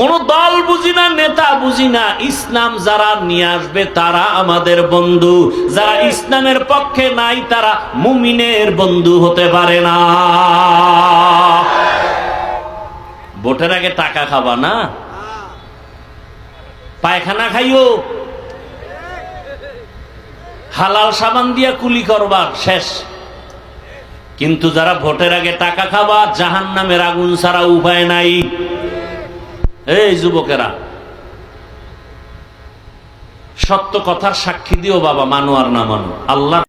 কোন দল বুঝি না, নেতা বুঝি না, ইসলাম যারা নিয়ে আসবে তারা আমাদের বন্ধু। যারা ইসলামের পক্ষে নাই, তারা মুমিনের বন্ধু হতে পারে না। ভোটের আগে টাকা খাবা না? পায়খানা খাইও। হালাল সাবান দিয়া কুলি করবার শেষ। কিন্তু যারা ভোটের আগে টাকা খাবা জাহান নামের আগুন ছাড়া উপায় নাই। এই যুবকেরা সত্য কথার সাক্ষী দিও বাবা মানো আর না মানো। আল্লাহ